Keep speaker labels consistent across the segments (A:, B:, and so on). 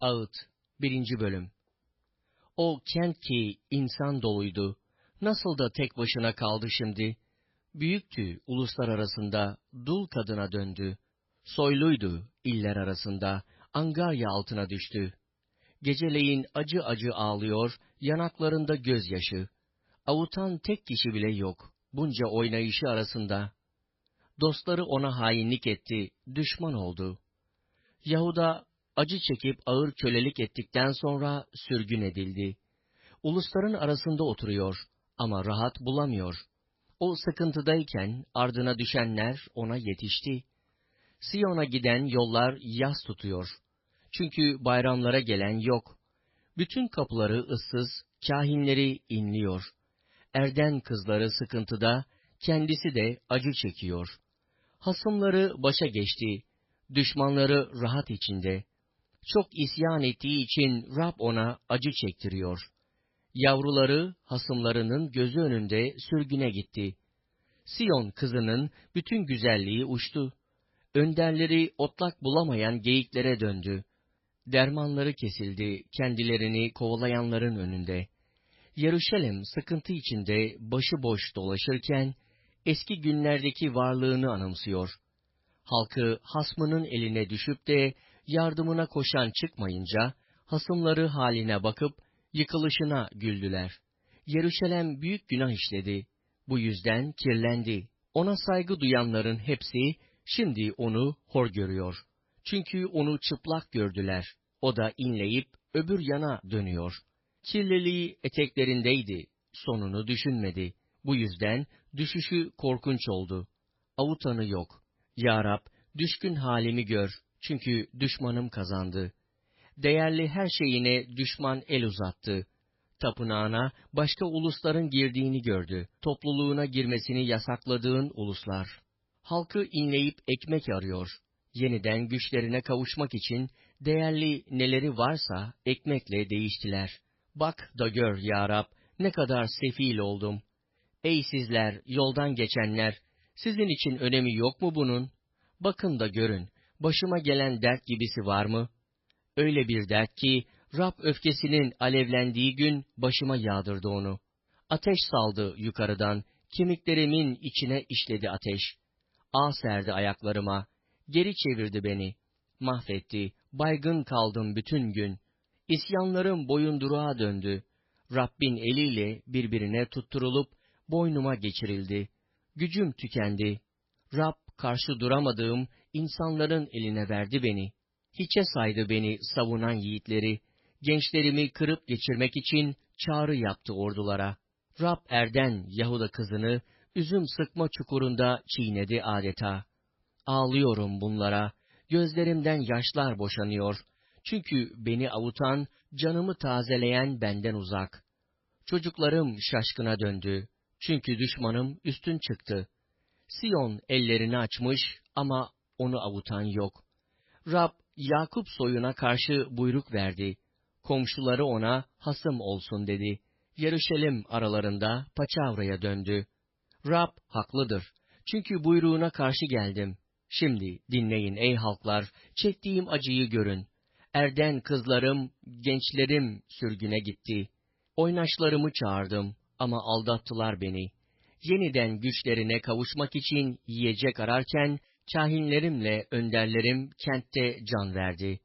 A: Ağıt 1. Bölüm O kent ki insan doluydu, nasıl da tek başına kaldı şimdi. Büyüktü uluslar arasında, dul kadına döndü. Soyluydu iller arasında, angarya altına düştü. Geceleyin acı acı ağlıyor, yanaklarında gözyaşı. Avutan tek kişi bile yok, bunca oynayışı arasında. Dostları ona hainlik etti, düşman oldu. Yahuda acı çekip ağır kölelik ettikten sonra sürgün edildi. Ulusların arasında oturuyor ama rahat bulamıyor. O sıkıntıdayken ardına düşenler ona yetişti. Siyon'a giden yollar yas tutuyor. Çünkü bayramlara gelen yok. Bütün kapıları ıssız, kahinleri inliyor. Erden kızları sıkıntıda, kendisi de acı çekiyor. Hasımları başa geçti, düşmanları rahat içinde. Çok isyan ettiği için Rab ona acı çektiriyor. Yavruları hasımlarının gözü önünde sürgüne gitti. Siyon kızının bütün güzelliği uçtu. Önderleri otlak bulamayan geyiklere döndü. Dermanları kesildi kendilerini kovalayanların önünde. Yeruşalem sıkıntı içinde başıboş dolaşırken, eski günlerdeki varlığını anımsıyor. Halkı hasmının eline düşüp de yardımına koşan çıkmayınca, hasımları haline bakıp yıkılışına güldüler. Yeruşalem büyük günah işledi. Bu yüzden kirlendi. Ona saygı duyanların hepsi şimdi onu hor görüyor. Çünkü onu çıplak gördüler. O da inleyip öbür yana dönüyor. Kirliliği eteklerindeydi. Sonunu düşünmedi. Bu yüzden düşüşü korkunç oldu. Avutanı yok. Ya Rab, düşkün halimi gör. Çünkü düşmanım kazandı. Değerli her şeyine düşman el uzattı. Tapınağına başka ulusların girdiğini gördü. Topluluğuna girmesini yasakladığın uluslar. Halkı inleyip ekmek arıyor. Yeniden güçlerine kavuşmak için değerli neleri varsa ekmekle değiştiler. Bak da gör ya Rab, ne kadar sefil oldum. Ey sizler, yoldan geçenler, sizin için önemi yok mu bunun? Bakın da görün, başıma gelen dert gibisi var mı? Öyle bir dert ki, Rab öfkesinin alevlendiği gün başıma yağdırdı onu. Ateş saldı yukarıdan, kemiklerimin içine işledi ateş. Ağ serdi ayaklarıma, geri çevirdi beni. Mahvetti, baygın kaldım bütün gün. İsyanlarım boyunduruğa döndü. Rabbin eliyle birbirine tutturulup boynuma geçirildi. Gücüm tükendi. Rab karşı duramadığım insanların eline verdi beni. Hiçe saydı beni savunan yiğitleri. Gençlerimi kırıp geçirmek için çağrı yaptı ordulara. Rab Erden Yahuda kızını üzüm sıkma çukurunda çiğnedi adeta. Ağlıyorum bunlara, gözlerimden yaşlar boşanıyor. Çünkü beni avutan, canımı tazeleyen benden uzak. Çocuklarım şaşkına döndü. Çünkü düşmanım üstün çıktı. Siyon ellerini açmış ama onu avutan yok. Rab, Yakup soyuna karşı buyruk verdi. Komşuları ona hasım olsun dedi. Yeruşalim aralarında paçavraya döndü. Rab haklıdır. Çünkü buyruğuna karşı geldim. Şimdi dinleyin ey halklar, çektiğim acıyı görün. Erden kızlarım, gençlerim sürgüne gitti. Oynaşlarımı çağırdım ama aldattılar beni. Yeniden güçlerine kavuşmak için yiyecek ararken, kahinlerimle önderlerim kentte can verdi.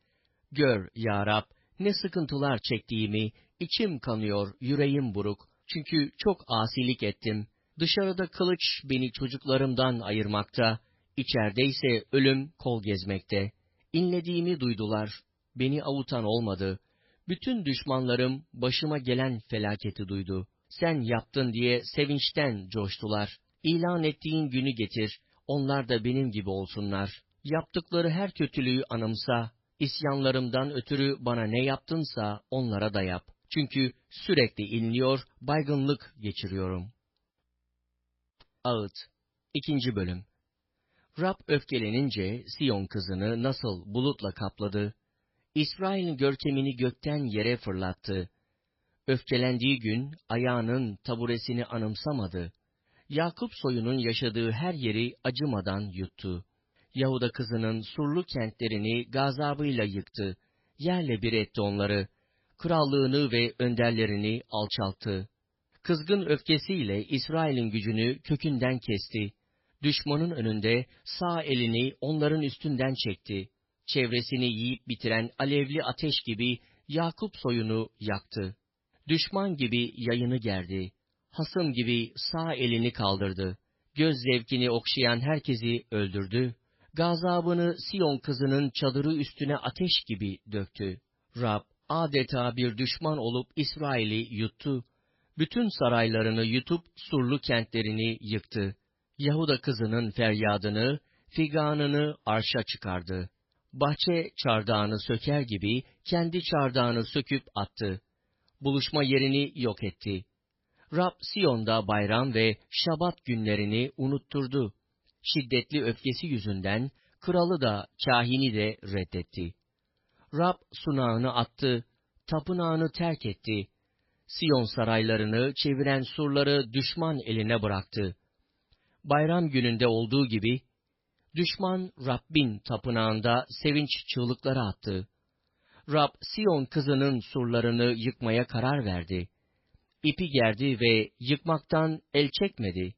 A: Gör ya Rab, ne sıkıntılar çektiğimi, içim kanıyor, yüreğim buruk. Çünkü çok asilik ettim. Dışarıda kılıç beni çocuklarımdan ayırmakta, içeride ise ölüm kol gezmekte. İnlediğimi duydular, beni avutan olmadı. Bütün düşmanlarım başıma gelen felaketi duydu. Sen yaptın diye sevinçten coştular. İlan ettiğin günü getir, onlar da benim gibi olsunlar. Yaptıkları her kötülüğü anımsa, isyanlarımdan ötürü bana ne yaptınsa onlara da yap. Çünkü sürekli inliyor, baygınlık geçiriyorum. Ağıt 2. Bölüm Rab öfkelenince Siyon kızını nasıl bulutla kapladı, İsrail'in görkemini gökten yere fırlattı. Öfkelendiği gün ayağının taburesini anımsamadı. Yakup soyunun yaşadığı her yeri acımadan yuttu. Yahuda kızının surlu kentlerini gazabıyla yıktı. yerle bir etti onları. Krallığını ve önderlerini alçalttı. Kızgın öfkesiyle İsrail'in gücünü kökünden kesti. Düşmanın önünde sağ elini onların üstünden çekti. Çevresini yiyip bitiren alevli ateş gibi Yakup soyunu yaktı. Düşman gibi yayını gerdi. Hasım gibi sağ elini kaldırdı. Göz zevkini okşayan herkesi öldürdü. Gazabını Siyon kızının çadırı üstüne ateş gibi döktü. Rab adeta bir düşman olup İsrail'i yuttu. Bütün saraylarını yutup surlu kentlerini yıktı. Yahuda kızının feryadını, figanını arşa çıkardı. Bahçe çardağını söker gibi kendi çardağını söküp attı. Buluşma yerini yok etti. Rab Siyon'da bayram ve şabat günlerini unutturdu. Şiddetli öfkesi yüzünden kralı da kahini de reddetti. Rab sunağını attı, tapınağını terk etti. Siyon saraylarını çeviren surları düşman eline bıraktı. Bayram gününde olduğu gibi, düşman Rabbin tapınağında sevinç çığlıkları attı. Rab Siyon kızının surlarını yıkmaya karar verdi. İpi gerdi ve yıkmaktan el çekmedi.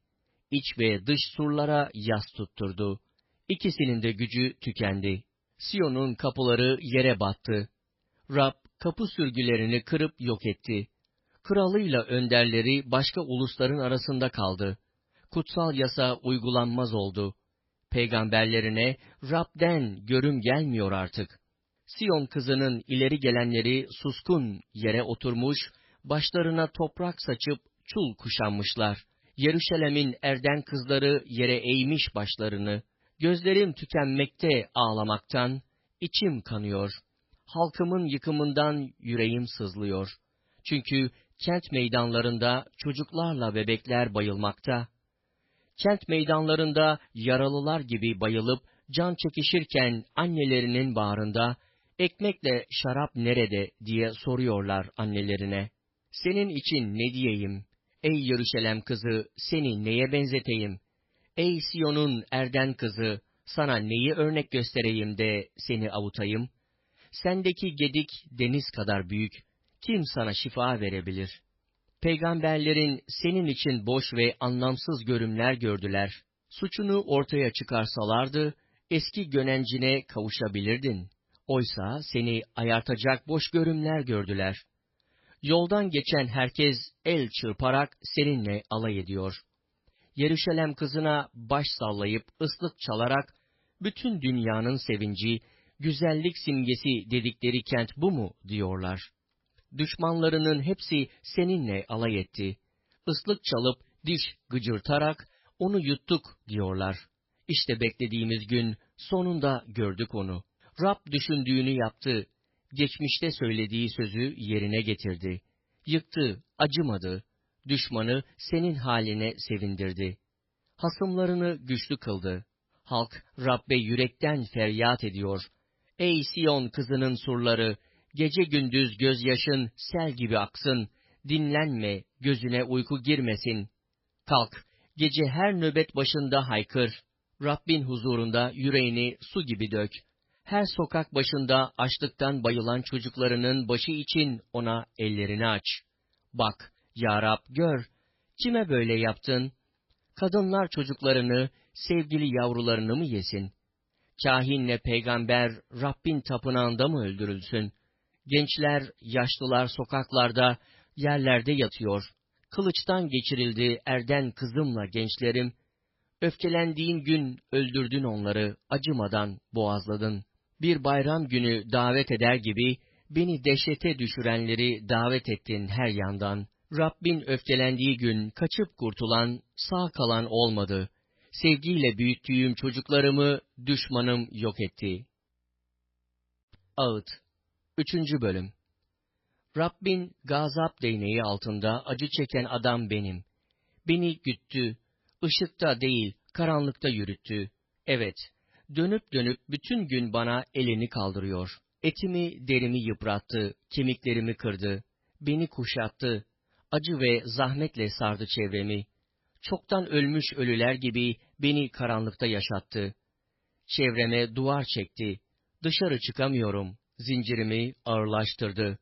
A: İç ve dış surlara yas tutturdu. İkisinin de gücü tükendi. Siyon'un kapıları yere battı. Rab kapı sürgülerini kırıp yok etti. Kralıyla önderleri başka ulusların arasında kaldı. Kutsal yasa uygulanmaz oldu. Peygamberlerine Rab'den görüm gelmiyor artık. Siyon kızının ileri gelenleri suskun yere oturmuş, başlarına toprak saçıp çul kuşanmışlar. Yeruşalem'in erden kızları yere eğmiş başlarını. Gözlerim tükenmekte ağlamaktan, içim kanıyor. Halkımın yıkımından yüreğim sızlıyor. Çünkü kent meydanlarında çocuklarla bebekler bayılmakta. Kent meydanlarında yaralılar gibi bayılıp can çekişirken annelerinin bağrında ekmekle şarap nerede diye soruyorlar annelerine. Senin için ne diyeyim? Ey Yeruşalem kızı, seni neye benzeteyim? Ey Siyon'un erden kızı, sana neyi örnek göstereyim de seni avutayım? Sendeki gedik deniz kadar büyük, kim sana şifa verebilir? Peygamberlerin senin için boş ve anlamsız görümler gördüler. Suçunu ortaya çıkarsalardı, eski gönencine kavuşabilirdin. Oysa seni ayartacak boş görümler gördüler. Yoldan geçen herkes el çırparak seninle alay ediyor. Yeruşalem kızına baş sallayıp ıslık çalarak, bütün dünyanın sevinci, güzellik simgesi dedikleri kent bu mu diyorlar. Düşmanlarının hepsi seninle alay etti. Islık çalıp diş gıcırtarak onu yuttuk diyorlar. İşte beklediğimiz gün sonunda gördük onu. Rab düşündüğünü yaptı. Geçmişte söylediği sözü yerine getirdi. Yıktı, acımadı. Düşmanı senin haline sevindirdi. Hasımlarını güçlü kıldı. Halk Rabbe yürekten feryat ediyor. Ey Siyon kızının surları, gece gündüz gözyaşın sel gibi aksın, dinlenme, gözüne uyku girmesin. Kalk, gece her nöbet başında haykır, Rabbin huzurunda yüreğini su gibi dök. Her sokak başında açlıktan bayılan çocuklarının başı için ona ellerini aç. Bak, ya Rab gör, kime böyle yaptın? Kadınlar çocuklarını, sevgili yavrularını mı yesin? Kahinle peygamber Rabbin tapınağında mı öldürülsün? Gençler, yaşlılar sokaklarda, yerlerde yatıyor. Kılıçtan geçirildi erden kızımla gençlerim. Öfkelendiğin gün öldürdün onları, acımadan boğazladın. Bir bayram günü davet eder gibi, beni dehşete düşürenleri davet ettin her yandan. Rabbin öfkelendiği gün kaçıp kurtulan, sağ kalan olmadı. Sevgiyle büyüttüğüm çocuklarımı düşmanım yok etti. Ağıt 3. Bölüm Rabbin gazap değneği altında acı çeken adam benim. Beni güttü, ışıkta değil, karanlıkta yürüttü. Evet, dönüp dönüp bütün gün bana elini kaldırıyor. Etimi, derimi yıprattı, kemiklerimi kırdı, beni kuşattı, acı ve zahmetle sardı çevremi. Çoktan ölmüş ölüler gibi beni karanlıkta yaşattı. Çevreme duvar çekti, dışarı çıkamıyorum, zincirimi ağırlaştırdı.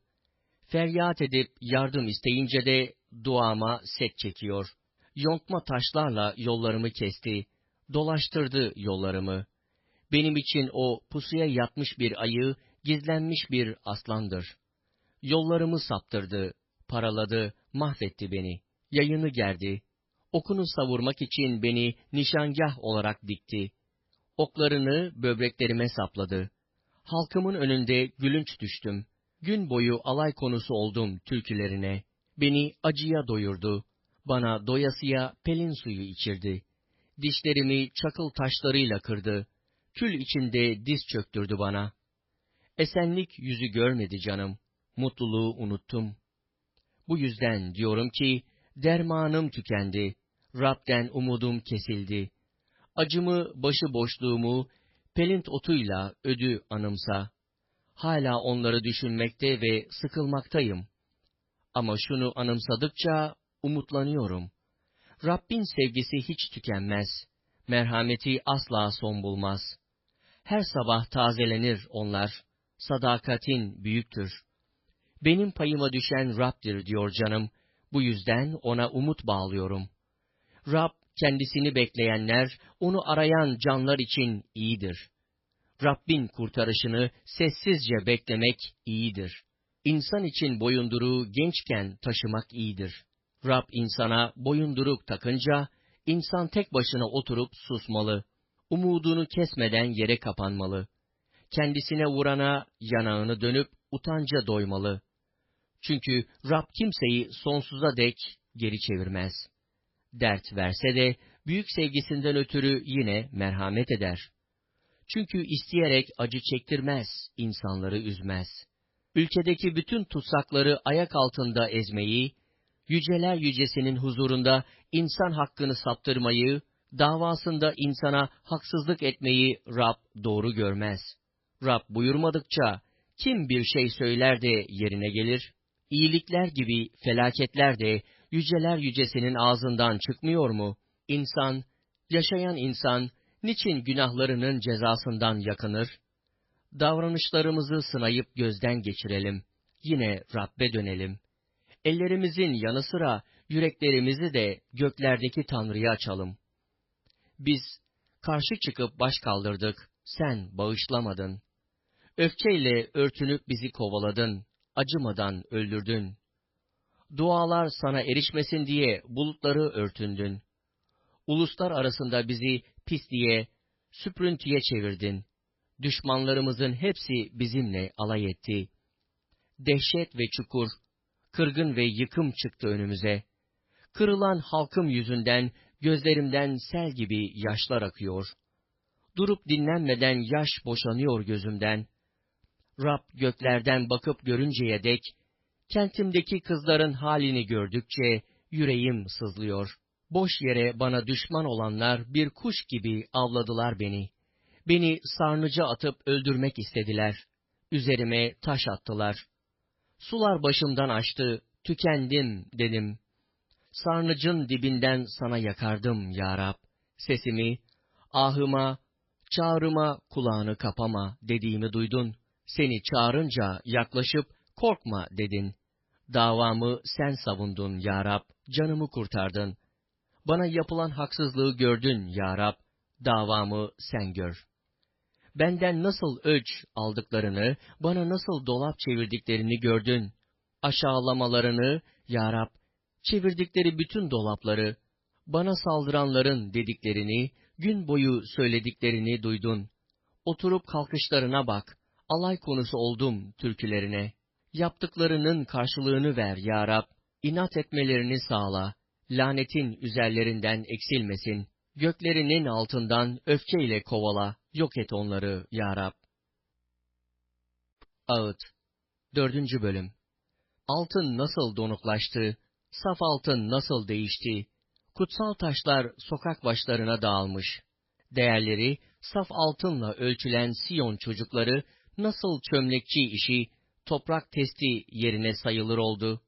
A: Feryat edip yardım isteyince de duama set çekiyor. Yontma taşlarla yollarımı kesti, dolaştırdı yollarımı. Benim için o pusuya yatmış bir ayı, gizlenmiş bir aslandır. Yollarımı saptırdı, paraladı, mahvetti beni. Yayını gerdi. Okunu savurmak için beni nişangah olarak dikti. Oklarını böbreklerime sapladı. Halkımın önünde gülünç düştüm. Gün boyu alay konusu oldum türkülerine. Beni acıya doyurdu. Bana doyasıya pelin suyu içirdi. Dişlerimi çakıl taşlarıyla kırdı. Kül içinde diz çöktürdü bana. Esenlik yüzü görmedi canım. Mutluluğu unuttum. Bu yüzden diyorum ki, dermanım tükendi. Rab'den umudum kesildi. Acımı, başı boşluğumu, pelint otuyla ödü anımsa. Hala onları düşünmekte ve sıkılmaktayım. Ama şunu anımsadıkça umutlanıyorum. Rabbin sevgisi hiç tükenmez. Merhameti asla son bulmaz. Her sabah tazelenir onlar. Sadakatin büyüktür. Benim payıma düşen Rab'dir diyor canım. Bu yüzden ona umut bağlıyorum. Rab, kendisini bekleyenler, onu arayan canlar için iyidir. Rabbin kurtarışını sessizce beklemek iyidir. İnsan için boyunduruğu gençken taşımak iyidir. Rab insana boyunduruk takınca, insan tek başına oturup susmalı. Umudunu kesmeden yere kapanmalı. Kendisine vurana yanağını dönüp utanca doymalı. Çünkü Rab kimseyi sonsuza dek geri çevirmez. Dert verse de büyük sevgisinden ötürü yine merhamet eder. Çünkü isteyerek acı çektirmez, insanları üzmez. Ülkedeki bütün tutsakları ayak altında ezmeyi, yüceler yücesinin huzurunda insan hakkını saptırmayı, davasında insana haksızlık etmeyi Rab doğru görmez. Rab buyurmadıkça kim bir şey söyler de yerine gelir? İyilikler gibi felaketler de yüceler yücesinin ağzından çıkmıyor mu? İnsan, yaşayan insan, niçin günahlarının cezasından yakınır? Davranışlarımızı sınayıp gözden geçirelim. Yine Rabbe dönelim. Ellerimizin yanı sıra yüreklerimizi de göklerdeki Tanrı'ya açalım. Biz karşı çıkıp baş kaldırdık, sen bağışlamadın. Öfkeyle örtünüp bizi kovaladın, acımadan öldürdün. Dualar sana erişmesin diye bulutları örtündün. Uluslar arasında bizi pisliğe, süprüntüye çevirdin. Düşmanlarımızın hepsi bizimle alay etti. Dehşet ve çukur, kırgın ve yıkım çıktı önümüze. Kırılan halkım yüzünden gözlerimden sel gibi yaşlar akıyor. Durup dinlenmeden yaş boşanıyor gözümden. Rab göklerden bakıp görünceye dek, kentimdeki kızların halini gördükçe yüreğim sızlıyor. Boş yere bana düşman olanlar bir kuş gibi avladılar beni. Beni sarnıca atıp öldürmek istediler. Üzerime taş attılar. Sular başımdan açtı, tükendim dedim. Sarnıcın dibinden sana yakardım ya Rab. Sesimi, ahıma, çağrıma kulağını kapama dediğimi duydun. Seni çağırınca yaklaşıp korkma dedin. Davamı sen savundun ya Rab, canımı kurtardın. Bana yapılan haksızlığı gördün ya Rab, davamı sen gör. Benden nasıl ölç aldıklarını, bana nasıl dolap çevirdiklerini gördün. Aşağılamalarını, ya Rab, çevirdikleri bütün dolapları, bana saldıranların dediklerini, gün boyu söylediklerini duydun. Oturup kalkışlarına bak, alay konusu oldum türkülerine. Yaptıklarının karşılığını ver ya Rab, inat etmelerini sağla, lanetin üzerlerinden eksilmesin, göklerinin altından öfkeyle kovala, yok et onları ya Rab. Ağıt 4. Bölüm Altın nasıl donuklaştı, saf altın nasıl değişti, kutsal taşlar sokak başlarına dağılmış. Değerleri saf altınla ölçülen Siyon çocukları nasıl çömlekçi işi, toprak testi yerine sayılır oldu.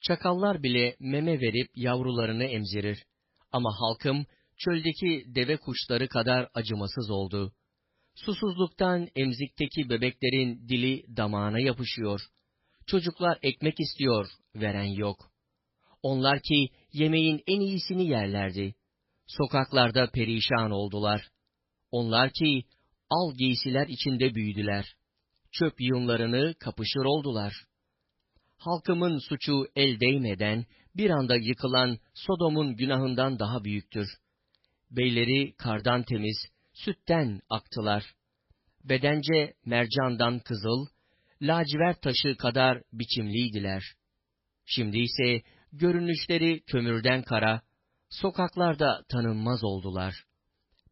A: Çakallar bile meme verip yavrularını emzirir. Ama halkım çöldeki deve kuşları kadar acımasız oldu. Susuzluktan emzikteki bebeklerin dili damağına yapışıyor. Çocuklar ekmek istiyor, veren yok. Onlar ki yemeğin en iyisini yerlerdi. Sokaklarda perişan oldular. Onlar ki al giysiler içinde büyüdüler. Çöp yığınlarını kapışır oldular. Halkımın suçu el değmeden bir anda yıkılan Sodom'un günahından daha büyüktür. Beyleri kardan temiz, sütten aktılar. Bedence mercandan kızıl, lacivert taşı kadar biçimliydiler. Şimdi ise görünüşleri kömürden kara, sokaklarda tanınmaz oldular.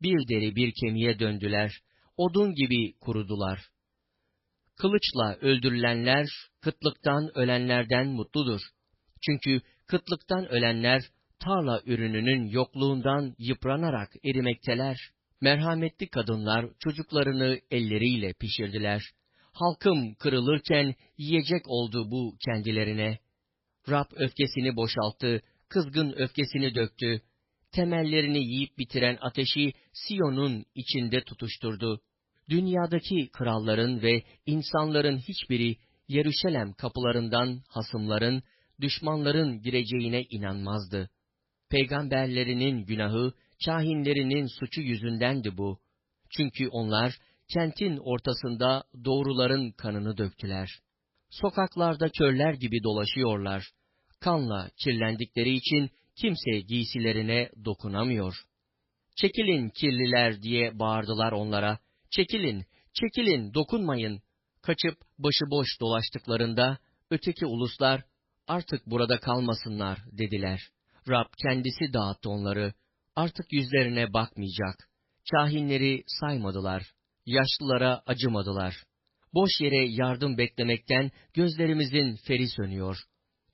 A: Bir deri bir kemiğe döndüler, odun gibi kurudular. Kılıçla öldürülenler, kıtlıktan ölenlerden mutludur. Çünkü kıtlıktan ölenler, tarla ürününün yokluğundan yıpranarak erimekteler. Merhametli kadınlar çocuklarını elleriyle pişirdiler. Halkım kırılırken yiyecek oldu bu kendilerine. Rab öfkesini boşalttı, kızgın öfkesini döktü. Temellerini yiyip bitiren ateşi Siyon'un içinde tutuşturdu. Dünyadaki kralların ve insanların hiçbiri Yeruşalem kapılarından hasımların, düşmanların gireceğine inanmazdı. Peygamberlerinin günahı, kahinlerinin suçu yüzündendi bu. Çünkü onlar kentin ortasında doğruların kanını döktüler. Sokaklarda körler gibi dolaşıyorlar. Kanla kirlendikleri için kimse giysilerine dokunamıyor. Çekilin kirliler diye bağırdılar onlara. Çekilin, çekilin, dokunmayın. Kaçıp başıboş dolaştıklarında öteki uluslar artık burada kalmasınlar dediler. Rab kendisi dağıttı onları. Artık yüzlerine bakmayacak. Kahinleri saymadılar. Yaşlılara acımadılar. Boş yere yardım beklemekten gözlerimizin feri sönüyor.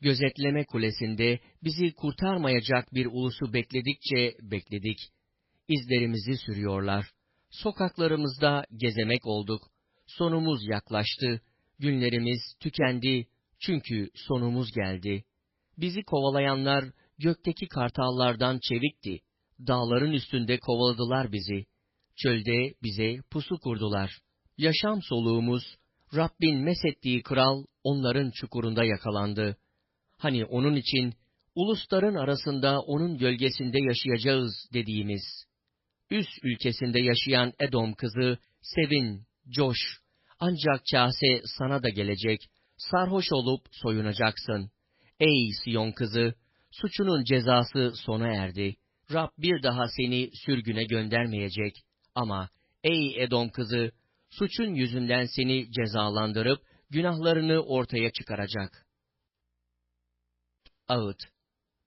A: Gözetleme kulesinde bizi kurtarmayacak bir ulusu bekledikçe bekledik. İzlerimizi sürüyorlar. Sokaklarımızda gezemek olduk. Sonumuz yaklaştı. Günlerimiz tükendi. Çünkü sonumuz geldi. Bizi kovalayanlar gökteki kartallardan çevikti. Dağların üstünde kovaladılar bizi. Çölde bize pusu kurdular. Yaşam soluğumuz, Rabbin mesettiği kral onların çukurunda yakalandı. Hani onun için ulusların arasında onun gölgesinde yaşayacağız dediğimiz. Üst ülkesinde yaşayan Edom kızı, sevin, coş. Ancak kase sana da gelecek. Sarhoş olup soyunacaksın. Ey Siyon kızı, suçunun cezası sona erdi. Rab bir daha seni sürgüne göndermeyecek. Ama ey Edom kızı, suçun yüzünden seni cezalandırıp günahlarını ortaya çıkaracak. Ağıt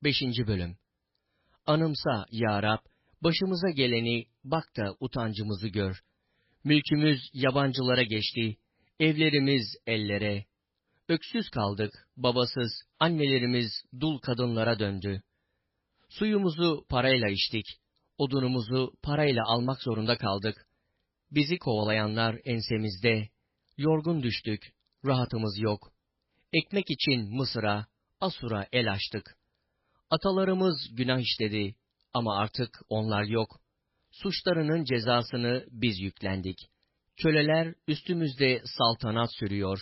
A: 5. Bölüm Anımsa ya Rab, başımıza geleni bak da utancımızı gör. Mülkümüz yabancılara geçti, evlerimiz ellere. Öksüz kaldık, babasız, annelerimiz dul kadınlara döndü. Suyumuzu parayla içtik, odunumuzu parayla almak zorunda kaldık. Bizi kovalayanlar ensemizde, yorgun düştük, rahatımız yok. Ekmek için Mısır'a, Asur'a el açtık. Atalarımız günah işledi ama artık onlar yok. Suçlarının cezasını biz yüklendik. Köleler üstümüzde saltanat sürüyor.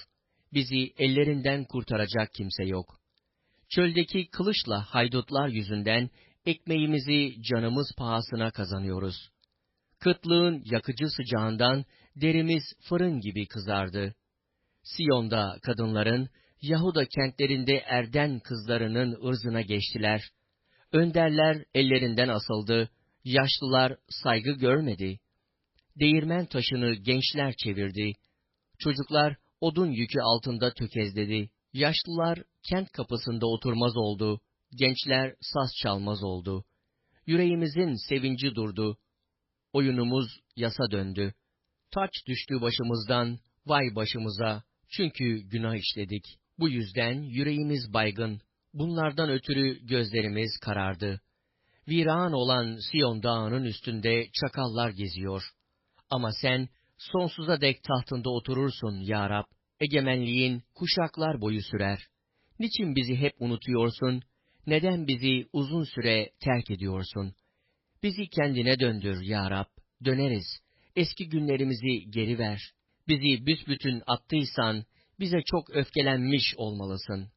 A: Bizi ellerinden kurtaracak kimse yok. Çöldeki kılıçla haydutlar yüzünden ekmeğimizi canımız pahasına kazanıyoruz. Kıtlığın yakıcı sıcağından derimiz fırın gibi kızardı. Siyon'da kadınların, Yahuda kentlerinde erden kızlarının ırzına geçtiler. Önderler ellerinden asıldı, yaşlılar saygı görmedi. Değirmen taşını gençler çevirdi. Çocuklar odun yükü altında tökezledi. Yaşlılar kent kapısında oturmaz oldu. Gençler saz çalmaz oldu. Yüreğimizin sevinci durdu. Oyunumuz yasa döndü. Taç düştü başımızdan, vay başımıza, çünkü günah işledik. Bu yüzden yüreğimiz baygın, bunlardan ötürü gözlerimiz karardı. Viran olan Siyon dağının üstünde çakallar geziyor. Ama sen sonsuza dek tahtında oturursun ya Rab. Egemenliğin kuşaklar boyu sürer. Niçin bizi hep unutuyorsun? Neden bizi uzun süre terk ediyorsun? Bizi kendine döndür ya Rab. Döneriz. eski günlerimizi geri ver. Bizi büsbütün attıysan, bize çok öfkelenmiş olmalısın.